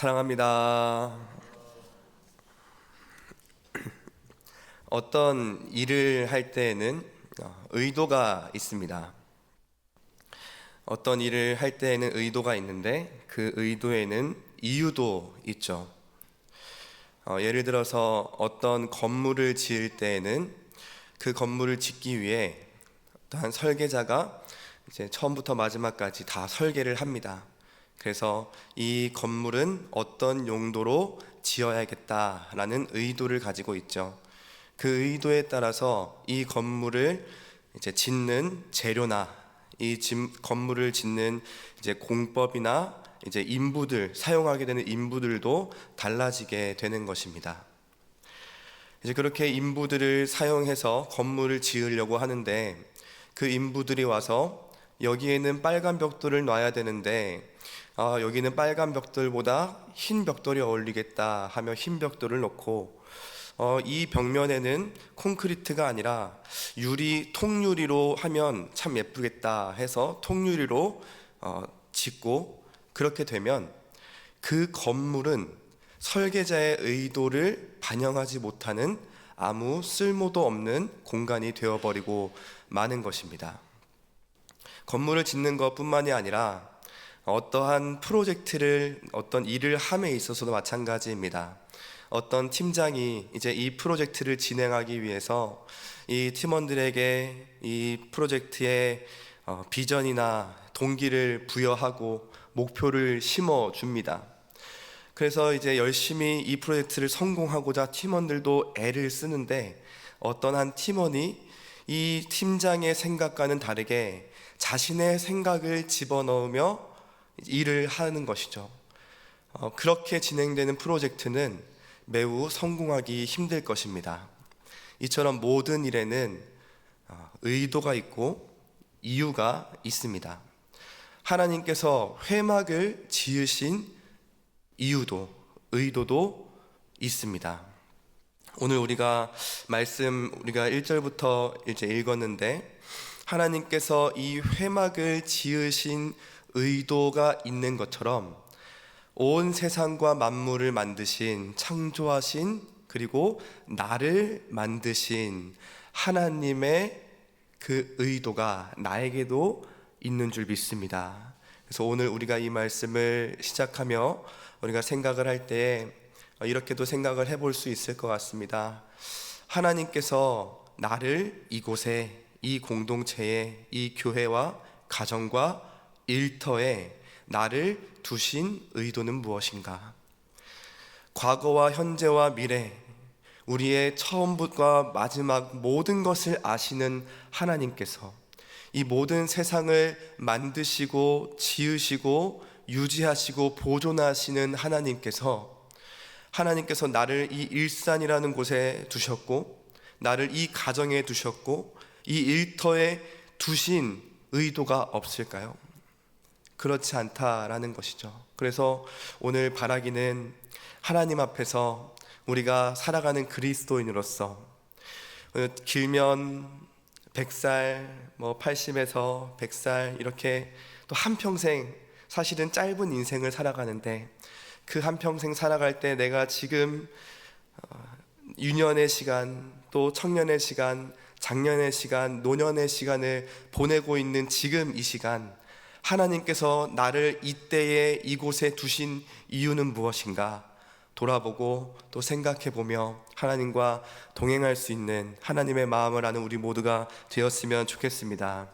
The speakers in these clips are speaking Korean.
사랑합니다. 어떤 일을 할 때에는 어, 의도가 있습니다. 어떤 일을 할 때에는 의도가 있는데 그 의도에는 이유도 있죠. 어, 예를 들어서 어떤 건물을 지을 때에는 그 건물을 짓기 위해 어떠한 설계자가 이제 처음부터 마지막까지 다 설계를 합니다. 그래서 이 건물은 어떤 용도로 지어야겠다라는 의도를 가지고 있죠. 그 의도에 따라서 이 건물을 이제 짓는 재료나 이 집- 건물을 짓는 이제 공법이나 이제 인부들 사용하게 되는 인부들도 달라지게 되는 것입니다. 이제 그렇게 인부들을 사용해서 건물을 지으려고 하는데 그 인부들이 와서 여기에는 빨간 벽돌을 놔야 되는데 아, 여기는 빨간 벽돌보다 흰 벽돌이 어울리겠다 하며 흰 벽돌을 놓고 어, 이 벽면에는 콘크리트가 아니라 유리 통유리로 하면 참 예쁘겠다 해서 통유리로 어, 짓고 그렇게 되면 그 건물은 설계자의 의도를 반영하지 못하는 아무 쓸모도 없는 공간이 되어버리고 마는 것입니다. 건물을 짓는 것뿐만이 아니라 어떠한 프로젝트를 어떤 일을 함에 있어서도 마찬가지입니다. 어떤 팀장이 이제 이 프로젝트를 진행하기 위해서 이 팀원들에게 이 프로젝트의 어, 비전이나 동기를 부여하고 목표를 심어 줍니다. 그래서 이제 열심히 이 프로젝트를 성공하고자 팀원들도 애를 쓰는데 어떤 한 팀원이 이 팀장의 생각과는 다르게 자신의 생각을 집어넣으며 일을 하는 것이죠. 어, 그렇게 진행되는 프로젝트는 매우 성공하기 힘들 것입니다. 이처럼 모든 일에는 어, 의도가 있고 이유가 있습니다. 하나님께서 회막을 지으신 이유도 의도도 있습니다. 오늘 우리가 말씀 우리가 1절부터 이제 읽었는데 하나님께서 이 회막을 지으신 의도가 있는 것처럼 온 세상과 만물을 만드신 창조하신 그리고 나를 만드신 하나님의 그 의도가 나에게도 있는 줄 믿습니다. 그래서 오늘 우리가 이 말씀을 시작하며 우리가 생각을 할 때 이렇게도 생각을 해볼 수 있을 것 같습니다. 하나님께서 나를 이곳에 이 공동체에 이 교회와 가정과 일터에 나를 두신 의도는 무엇인가? 과거와 현재와 미래, 우리의 처음부터 마지막 모든 것을 아시는 하나님께서 이 모든 세상을 만드시고 지으시고 유지하시고 보존하시는 하나님께서 하나님께서 나를 이 일산이라는 곳에 두셨고 나를 이 가정에 두셨고 이 일터에 두신 의도가 없을까요? 그렇지 않다라는 것이죠. 그래서 오늘 바라기는 하나님 앞에서 우리가 살아가는 그리스도인으로서 어, 길면 100살, 뭐 80에서 100살 이렇게 또 한평생 사실은 짧은 인생을 살아가는데 그 한평생 살아갈 때 내가 지금 어, 유년의 시간, 또 청년의 시간, 장년의 시간, 노년의 시간을 보내고 있는 지금 이 시간 하나님께서 나를 이때에 이곳에 두신 이유는 무엇인가? 돌아보고 또 생각해 보며 하나님과 동행할 수 있는 하나님의 마음을 아는 우리 모두가 되었으면 좋겠습니다.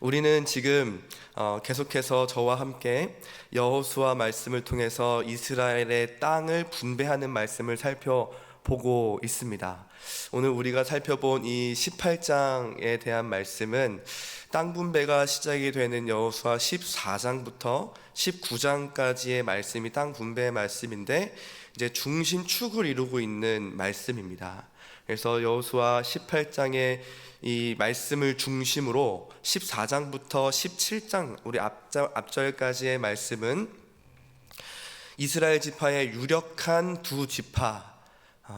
우리는 지금 어, 계속해서 저와 함께 여호수아 말씀을 통해서 이스라엘의 땅을 분배하는 말씀을 살펴 보고 있습니다. 오늘 우리가 살펴본 이 18장에 대한 말씀은 땅 분배가 시작이 되는 여호수아 14장부터 19장까지의 말씀이 땅 분배의 말씀인데 이제 중심 축을 이루고 있는 말씀입니다. 그래서 여호수아 18장의 이 말씀을 중심으로 14장부터 17장 우리 앞절, 앞절까지의 말씀은 이스라엘 지파의 유력한 두 지파 아,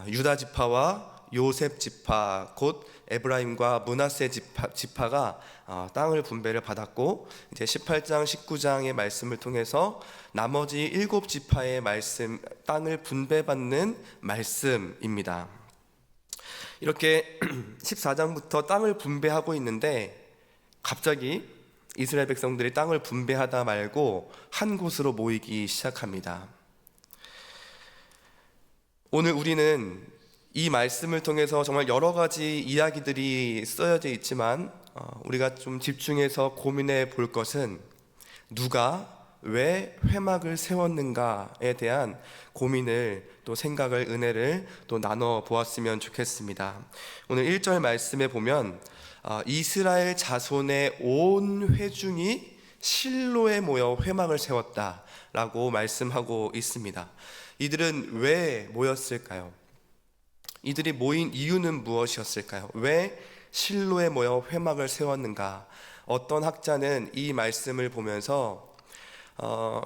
유다 지파와 요셉 지파 곧 에브라임과 문하세 지파, 지파가 어, 땅을 분배를 받았고 이제 18장 19장의 말씀을 통해서 나머지 일곱 지파의 말씀 땅을 분배받는 말씀입니다. 이렇게 14장부터 땅을 분배하고 있는데 갑자기 이스라엘 백성들이 땅을 분배하다 말고 한 곳으로 모이기 시작합니다. 오늘 우리는 이 말씀을 통해서 정말 여러 가지 이야기들이 쓰여져 있지만 어, 우리가 좀 집중해서 고민해 볼 것은 누가 왜 회막을 세웠는가에 대한 고민을 또 생각을 은혜를 또 나눠 보았으면 좋겠습니다. 오늘 1절 말씀에 보면 어, 이스라엘 자손의 온 회중이 실로에 모여 회막을 세웠다라고 말씀하고 있습니다. 이들은 왜 모였을까요? 이들이 모인 이유는 무엇이었을까요? 왜 실로에 모여 회막을 세웠는가? 어떤 학자는 이 말씀을 보면서 어,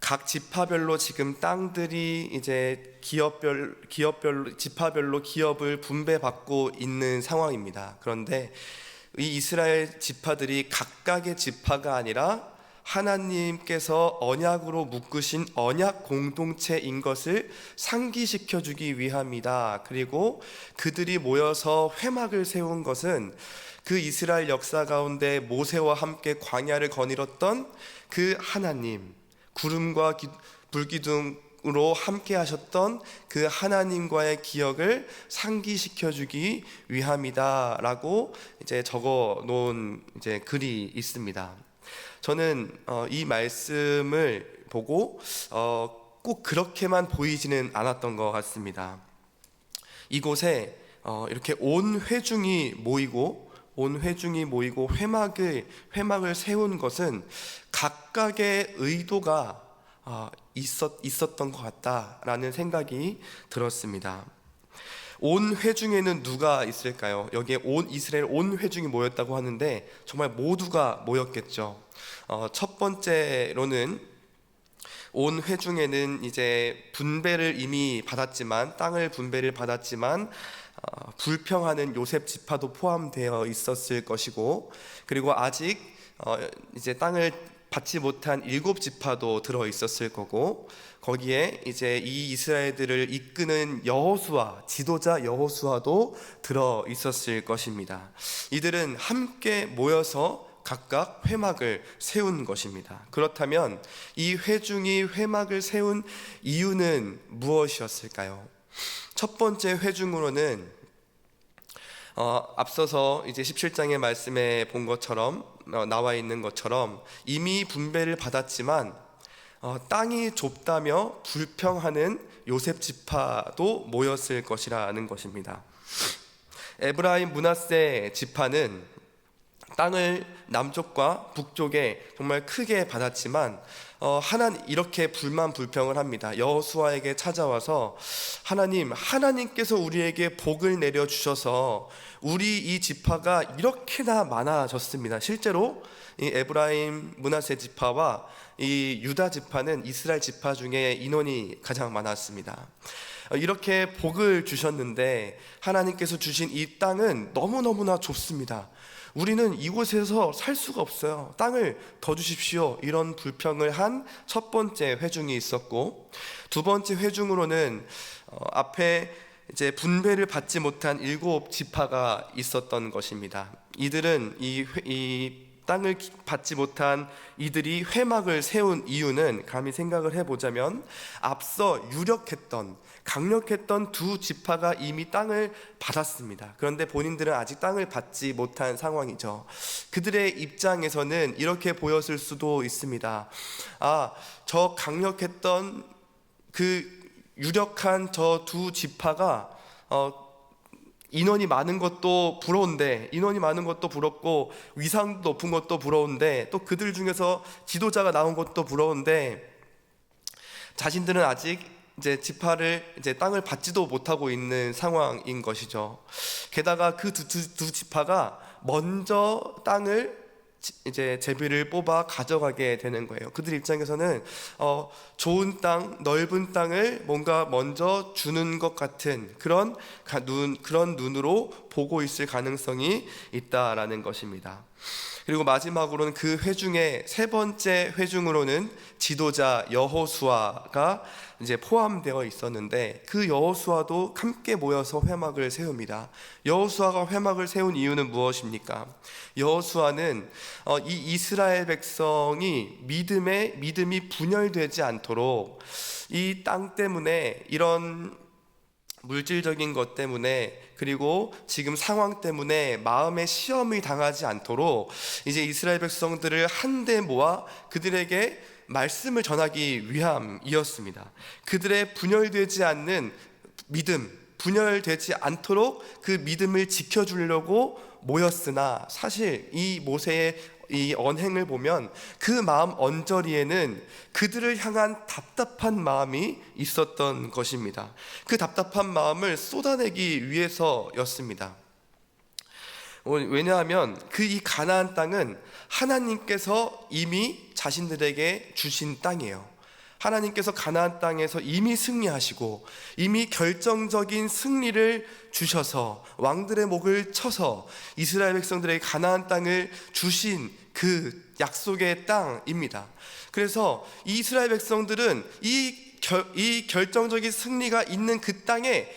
각 지파별로 지금 땅들이 이제 기업별 기업별로 지파별로 기업을 분배받고 있는 상황입니다. 그런데 이 이스라엘 지파들이 각각의 지파가 아니라 하나님께서 언약으로 묶으신 언약 공동체인 것을 상기시켜 주기 위함이다. 그리고 그들이 모여서 회막을 세운 것은 그 이스라엘 역사 가운데 모세와 함께 광야를 거닐었던 그 하나님, 구름과 기, 불기둥 으로 함께 하셨던 그 하나님과의 기억을 상기시켜 주기 위함이다라고 이제 적어 놓은 이제 글이 있습니다. 저는 어, 이 말씀을 보고 어, 꼭 그렇게만 보이지는 않았던 것 같습니다. 이곳에 어, 이렇게 온 회중이 모이고 온 회중이 모이고 회막을 회막을 세운 것은 각각의 의도가 어, 있었 있었던 것 같다라는 생각이 들었습니다. 온 회중에는 누가 있을까요? 여기에 온 이스라엘 온 회중이 모였다고 하는데 정말 모두가 모였겠죠. 어, 첫 번째로는 온 회중에는 이제 분배를 이미 받았지만 땅을 분배를 받았지만 어, 불평하는 요셉 지파도 포함되어 있었을 것이고 그리고 아직 어, 이제 땅을 받지 못한 일곱 지파도 들어 있었을 거고 거기에 이제 이 이스라엘들을 이끄는 여호수아 지도자 여호수아도 들어 있었을 것입니다. 이들은 함께 모여서 각각 회막을 세운 것입니다. 그렇다면 이 회중이 회막을 세운 이유는 무엇이었을까요? 첫 번째 회중으로는 어, 앞서서 이제 17장의 말씀에 본 것처럼 어, 나와 있는 것처럼 이미 분배를 받았지만 어, 땅이 좁다며 불평하는 요셉 지파도 모였을 것이라는 것입니다. 에브라임 문하세 지파는 땅을 남쪽과 북쪽에 정말 크게 받았지만 어, 하나님 이렇게 불만 불평을 합니다. 여호수아에게 찾아와서 하나님 하나님께서 우리에게 복을 내려 주셔서 우리 이 지파가 이렇게나 많아졌습니다. 실제로 이 에브라임 문하세 지파와 이 유다 지파는 이스라엘 지파 중에 인원이 가장 많았습니다. 어, 이렇게 복을 주셨는데 하나님께서 주신 이 땅은 너무너무나 좁습니다. 우리는 이곳에서 살 수가 없어요. 땅을 더 주십시오. 이런 불평을 한 첫 번째 회중이 있었고 두 번째 회중으로는 어, 앞에 이제 분배를 받지 못한 일곱 지파가 있었던 것입니다. 이들은 이, 이 땅을 받지 못한 이들이 회막을 세운 이유는 감히 생각을 해보자면 앞서 유력했던 강력했던 두 지파가 이미 땅을 받았습니다. 그런데 본인들은 아직 땅을 받지 못한 상황이죠. 그들의 입장에서는 이렇게 보였을 수도 있습니다. 아, 저 강력했던 그 유력한 저 두 지파가 어, 인원이 많은 것도 부러운데 인원이 많은 것도 부럽고 위상도 높은 것도 부러운데 또 그들 중에서 지도자가 나온 것도 부러운데 자신들은 아직 이제 지파를 이제 땅을 받지도 못하고 있는 상황인 것이죠. 게다가 그두두 지파가 먼저 땅을 지- 이제 제비를 뽑아 가져가게 되는 거예요. 그들 입장에서는 어, 좋은 땅, 넓은 땅을 뭔가 먼저 주는 것 같은 그런 가- 눈 그런 눈으로 보고 있을 가능성이 있다라는 것입니다. 그리고 마지막으로는 그 회중의 세 번째 회중으로는 지도자 여호수아가 이제 포함되어 있었는데 그 여호수아도 함께 모여서 회막을 세웁니다. 여호수아가 회막을 세운 이유는 무엇입니까? 여호수아는 어, 이 이스라엘 백성이 믿음에 믿음이 분열되지 않도록 이 땅 때문에 이런 물질적인 것 때문에 그리고 지금 상황 때문에 마음의 시험이 당하지 않도록 이제 이스라엘 백성들을 한데 모아 그들에게 말씀을 전하기 위함이었습니다. 그들의 분열되지 않는 믿음, 분열되지 않도록 그 믿음을 지켜주려고 모였으나 사실 이 모세의 이 언행을 보면 그 마음 언저리에는 그들을 향한 답답한 마음이 있었던 것입니다. 그 답답한 마음을 쏟아내기 위해서였습니다. 어, 왜냐하면 그 이 가나안 땅은 하나님께서 이미 자신들에게 주신 땅이에요. 하나님께서 가나안 땅에서 이미 승리하시고 이미 결정적인 승리를 주셔서 왕들의 목을 쳐서 이스라엘 백성들에게 가나안 땅을 주신 그 약속의 땅입니다. 그래서 이 이스라엘 백성들은 이, 결, 이 결정적인 승리가 있는 그 땅에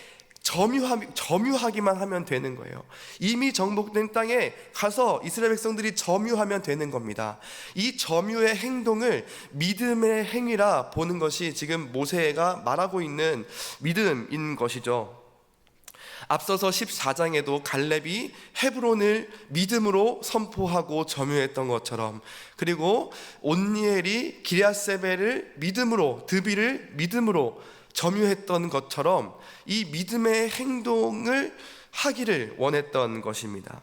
점유하, 점유하기만 하면 되는 거예요. 이미 정복된 땅에 가서 이스라엘 백성들이 점유하면 되는 겁니다. 이 점유의 행동을 믿음의 행위라 보는 것이 지금 모세가 말하고 있는 믿음인 것이죠. 앞서서 14장에도 갈렙이 헤브론을 믿음으로 선포하고 점유했던 것처럼 그리고 온니엘이 기리아세벨을 믿음으로 드비를 믿음으로 점유했던 것처럼 이 믿음의 행동을 하기를 원했던 것입니다.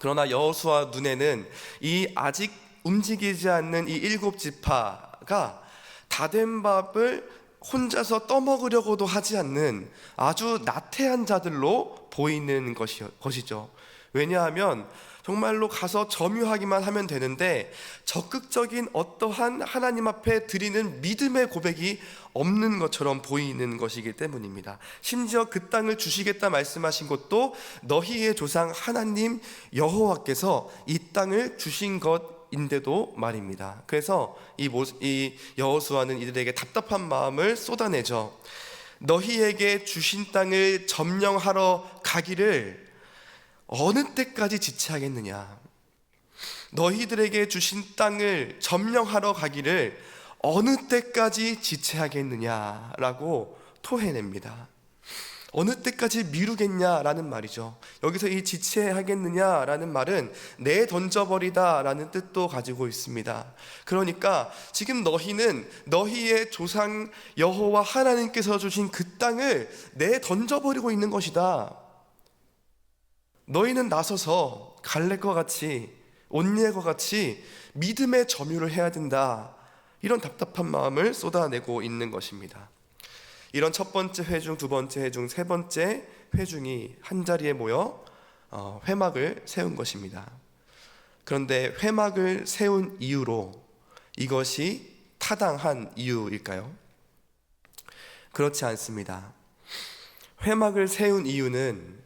그러나 여호수아 눈에는 이 아직 움직이지 않는 이 일곱 지파가 다 된 밥을 혼자서 떠먹으려고도 하지 않는 아주 나태한 자들로 보이는 것이, 것이죠. 왜냐하면 정말로 가서 점유하기만 하면 되는데 적극적인 어떠한 하나님 앞에 드리는 믿음의 고백이 없는 것처럼 보이는 것이기 때문입니다. 심지어 그 땅을 주시겠다 말씀하신 것도 너희의 조상 하나님 여호와께서 이 땅을 주신 것 인데도 말입니다. 그래서 이, 모, 이 여호수아는 이들에게 답답한 마음을 쏟아내죠. 너희에게 주신 땅을 점령하러 가기를 어느 때까지 지체하겠느냐? 너희들에게 주신 땅을 점령하러 가기를 어느 때까지 지체하겠느냐라고 토해냅니다. 어느 때까지 미루겠냐라는 말이죠. 여기서 이 지체하겠느냐라는 말은 내 던져버리다라는 뜻도 가지고 있습니다. 그러니까 지금 너희는 너희의 조상 여호와 하나님께서 주신 그 땅을 내 던져버리고 있는 것이다. 너희는 나서서 갈렙과 같이 온니엘과 같이 믿음의 점유를 해야 된다. 이런 답답한 마음을 쏟아내고 있는 것입니다. 이런 첫 번째 회중, 두 번째 회중, 세 번째 회중이 한 자리에 모여 어, 회막을 세운 것입니다. 그런데 회막을 세운 이유로 이것이 타당한 이유일까요? 그렇지 않습니다. 회막을 세운 이유는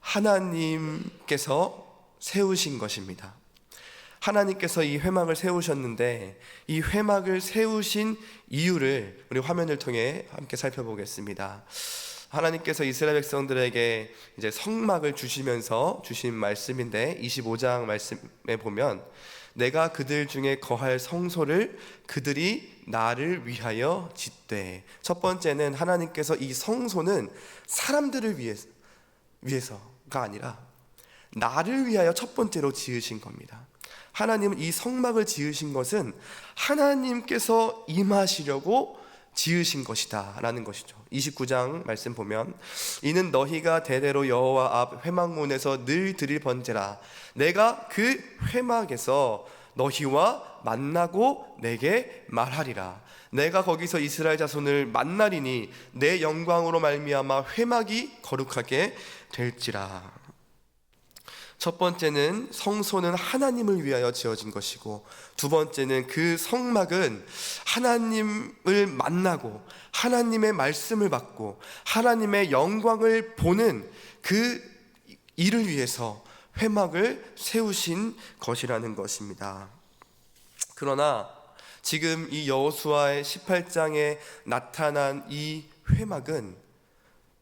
하나님께서 세우신 것입니다. 하나님께서 이 회막을 세우셨는데 이 회막을 세우신 이유를 우리 화면을 통해 함께 살펴보겠습니다. 하나님께서 이스라엘 백성들에게 이제 성막을 주시면서 주신 말씀인데 25장 말씀에 보면 내가 그들 중에 거할 성소를 그들이 나를 위하여 짓되 첫 번째는 하나님께서 이 성소는 사람들을 위해서 위해서가 아니라 나를 위하여 첫 번째로 지으신 겁니다. 하나님은 이 성막을 지으신 것은 하나님께서 임하시려고 지으신 것이다 라는 것이죠. 29장 말씀 보면 이는 너희가 대대로 여호와 앞 회막문에서 늘 드릴 번제라. 내가 그 회막에서 너희와 만나고 내게 말하리라. 내가 거기서 이스라엘 자손을 만나리니 내 영광으로 말미암아 회막이 거룩하게 될지라 첫 번째는 성소는 하나님을 위하여 지어진 것이고 두 번째는 그 성막은 하나님을 만나고 하나님의 말씀을 받고 하나님의 영광을 보는 그 일을 위해서 회막을 세우신 것이라는 것입니다. 그러나 지금 이 여호수아의 18장에 나타난 이 회막은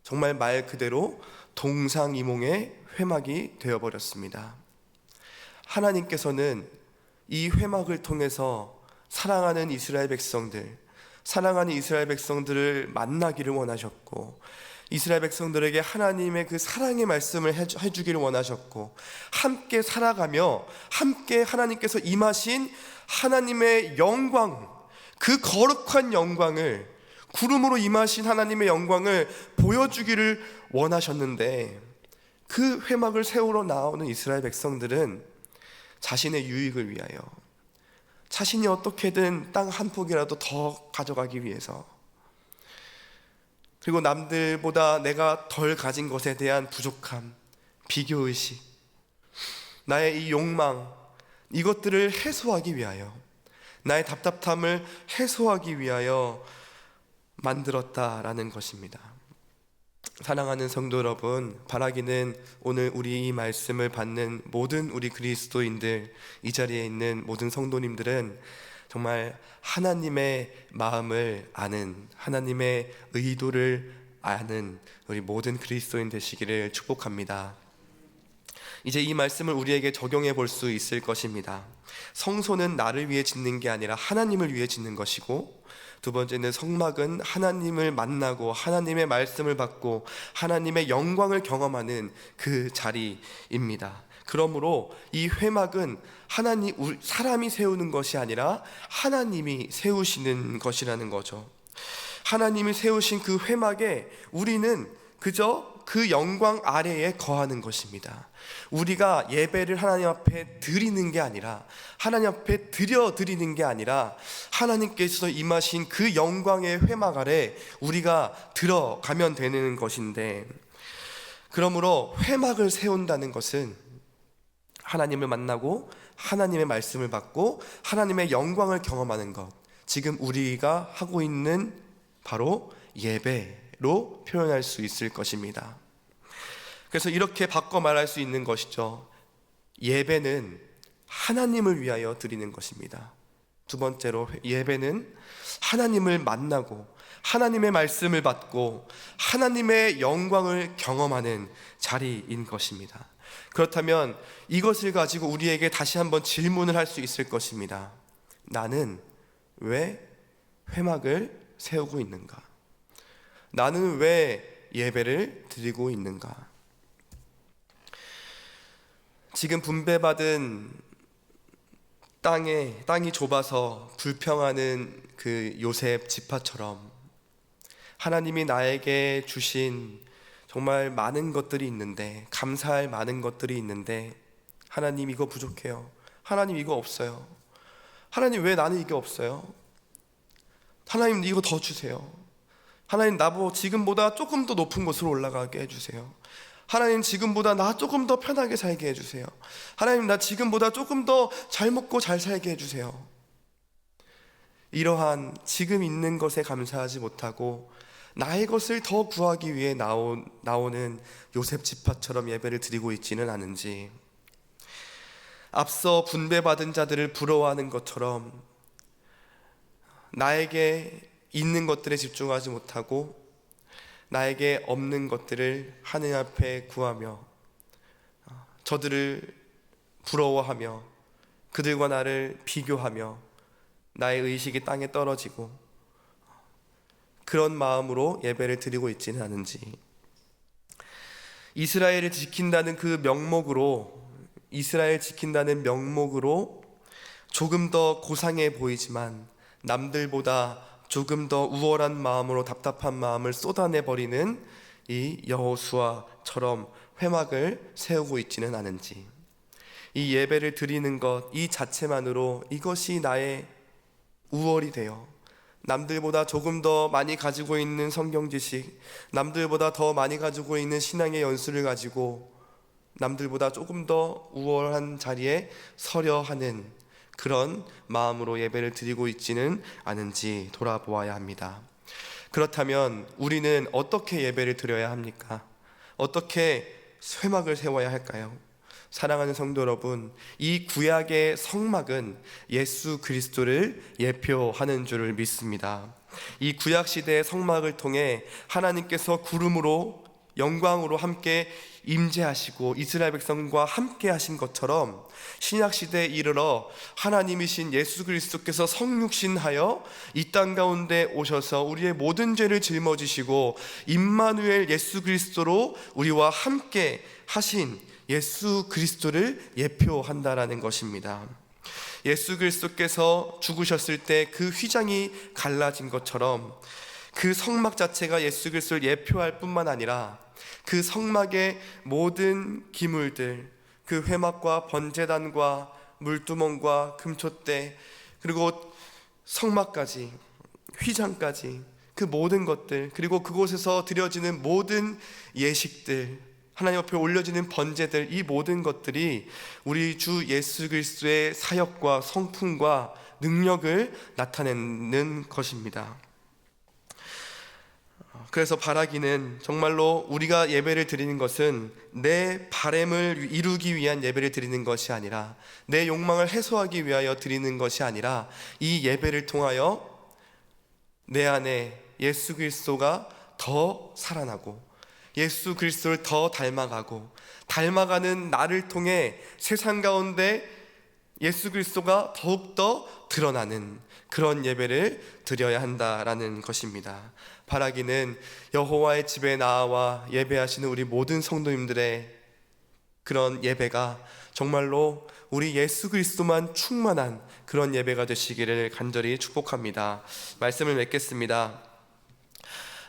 정말 말 그대로 동상이몽의 회막이 되어버렸습니다. 하나님께서는 이 회막을 통해서 사랑하는 이스라엘 백성들, 사랑하는 이스라엘 백성들을 만나기를 원하셨고, 이스라엘 백성들에게 하나님의 그 사랑의 말씀을 해주- 해주기를 원하셨고, 함께 살아가며, 함께 하나님께서 임하신 하나님의 영광, 그 거룩한 영광을, 구름으로 임하신 하나님의 영광을 보여주기를 원하셨는데, 그 회막을 세우러 나오는 이스라엘 백성들은 자신의 유익을 위하여 자신이 어떻게든 땅 한 폭이라도 더 가져가기 위해서 그리고 남들보다 내가 덜 가진 것에 대한 부족함, 비교의식, 나의 이 욕망, 이것들을 해소하기 위하여 나의 답답함을 해소하기 위하여 만들었다라는 것입니다. 사랑하는 성도 여러분, 바라기는 오늘 우리 이 말씀을 받는 모든 우리 그리스도인들, 이 자리에 있는 모든 성도님들은 정말 하나님의 마음을 아는, 하나님의 의도를 아는 우리 모든 그리스도인 되시기를 축복합니다. 이제 이 말씀을 우리에게 적용해 볼 수 있을 것입니다. 성소는 나를 위해 짓는 게 아니라 하나님을 위해 짓는 것이고, 두 번째는 성막은 하나님을 만나고 하나님의 말씀을 받고 하나님의 영광을 경험하는 그 자리입니다. 그러므로 이 회막은 하나님 우- 사람이 세우는 것이 아니라 하나님이 세우시는 것이라는 거죠. 하나님이 세우신 그 회막에 우리는 그저 그 영광 아래에 거하는 것입니다. 우리가 예배를 하나님 앞에 드리는 게 아니라 하나님 앞에 드려 드리는 게 아니라 하나님께서 임하신 그 영광의 회막 아래 우리가 들어가면 되는 것인데 그러므로 회막을 세운다는 것은 하나님을 만나고 하나님의 말씀을 받고 하나님의 영광을 경험하는 것. 지금 우리가 하고 있는 바로 예배로 표현할 수 있을 것입니다. 그래서 이렇게 바꿔 말할 수 있는 것이죠. 예배는 하나님을 위하여 드리는 것입니다. 두 번째로 예배는 하나님을 만나고 하나님의 말씀을 받고 하나님의 영광을 경험하는 자리인 것입니다. 그렇다면 이것을 가지고 우리에게 다시 한번 질문을 할 수 있을 것입니다. 나는 왜 회막을 세우고 있는가? 나는 왜 예배를 드리고 있는가? 지금 분배받은 땅에 땅이 좁아서 불평하는 그 요셉 지파처럼 하나님이 나에게 주신 정말 많은 것들이 있는데 감사할 많은 것들이 있는데 하나님 이거 부족해요. 하나님 이거 없어요. 하나님 왜 나는 이게 없어요? 하나님 이거 더 주세요. 하나님 나보 지금보다 조금 더 높은 곳으로 올라가게 해주세요. 하나님 지금보다 나 조금 더 편하게 살게 해주세요. 하나님 나 지금보다 조금 더 잘 먹고 잘 살게 해주세요. 이러한 지금 있는 것에 감사하지 못하고 나의 것을 더 구하기 위해 나오, 나오는 요셉 지파처럼 예배를 드리고 있지는 않은지 앞서 분배받은 자들을 부러워하는 것처럼 나에게 있는 것들에 집중하지 못하고 나에게 없는 것들을 하늘 앞에 구하며 저들을 부러워하며 그들과 나를 비교하며 나의 의식이 땅에 떨어지고 그런 마음으로 예배를 드리고 있지는 않은지. 이스라엘을 지킨다는 그 명목으로 이스라엘 지킨다는 명목으로 조금 더 고상해 보이지만 남들보다 조금 더 우월한 마음으로 답답한 마음을 쏟아내 버리는 이 여호수아처럼 회막을 세우고 있지는 않은지. 이 예배를 드리는 것 이 자체만으로 이것이 나의 우월이 되어 남들보다 조금 더 많이 가지고 있는 성경 지식, 남들보다 더 많이 가지고 있는 신앙의 연수를 가지고 남들보다 조금 더 우월한 자리에 서려 하는 그런 마음으로 예배를 드리고 있지는 않은지 돌아보아야 합니다. 그렇다면 우리는 어떻게 예배를 드려야 합니까? 어떻게 쇠막을 세워야 할까요? 사랑하는 성도 여러분, 이 구약의 성막은 예수 그리스도를 예표하는 줄을 믿습니다. 이 구약 시대의 성막을 통해 하나님께서 구름으로 영광으로 함께 임재하시고 이스라엘 백성과 함께 하신 것처럼 신약 시대에 이르러 하나님이신 예수 그리스도께서 성육신하여 이 땅 가운데 오셔서 우리의 모든 죄를 짊어지시고 임마누엘 예수 그리스도로 우리와 함께 하신 예수 그리스도를 예표한다라는 것입니다. 예수 그리스도께서 죽으셨을 때 그 휘장이 갈라진 것처럼 그 성막 자체가 예수 그리스도를 예표할 뿐만 아니라 그 성막의 모든 기물들, 그 회막과 번제단과 물두멍과 금촛대 그리고 성막까지 휘장까지 그 모든 것들 그리고 그곳에서 드려지는 모든 예식들 하나님 앞에 올려지는 번제들 이 모든 것들이 우리 주 예수 그리스도의 사역과 성품과 능력을 나타내는 것입니다. 그래서 바라기는 정말로 우리가 예배를 드리는 것은 내 바램을 이루기 위한 예배를 드리는 것이 아니라 내 욕망을 해소하기 위하여 드리는 것이 아니라 이 예배를 통하여 내 안에 예수 그리스도가 더 살아나고 예수 그리스도를 더 닮아가고 닮아가는 나를 통해 세상 가운데 예수 그리스도가 더욱더 드러나는 그런 예배를 드려야 한다라는 것입니다. 바라기는 여호와의 집에 나와 예배하시는 우리 모든 성도님들의 그런 예배가 정말로 우리 예수 그리스도만 충만한 그런 예배가 되시기를 간절히 축복합니다. 말씀을 맺겠습니다.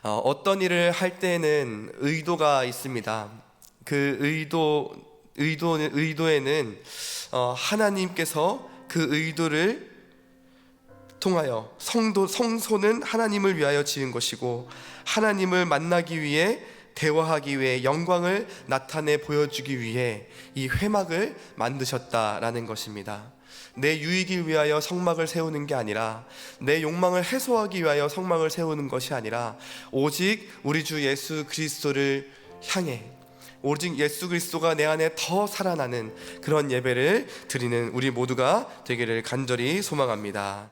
어, 어떤 일을 할 때에는 의도가 있습니다. 그 의도 의도 의도에는 어, 하나님께서 그 의도를 통하여 성도 성소는 하나님을 위하여 지은 것이고 하나님을 만나기 위해 대화하기 위해 영광을 나타내 보여주기 위해 이 회막을 만드셨다라는 것입니다. 내 유익을 위하여 성막을 세우는 게 아니라 내 욕망을 해소하기 위하여 성막을 세우는 것이 아니라 오직 우리 주 예수 그리스도를 향해 오직 예수 그리스도가 내 안에 더 살아나는 그런 예배를 드리는 우리 모두가 되기를 간절히 소망합니다.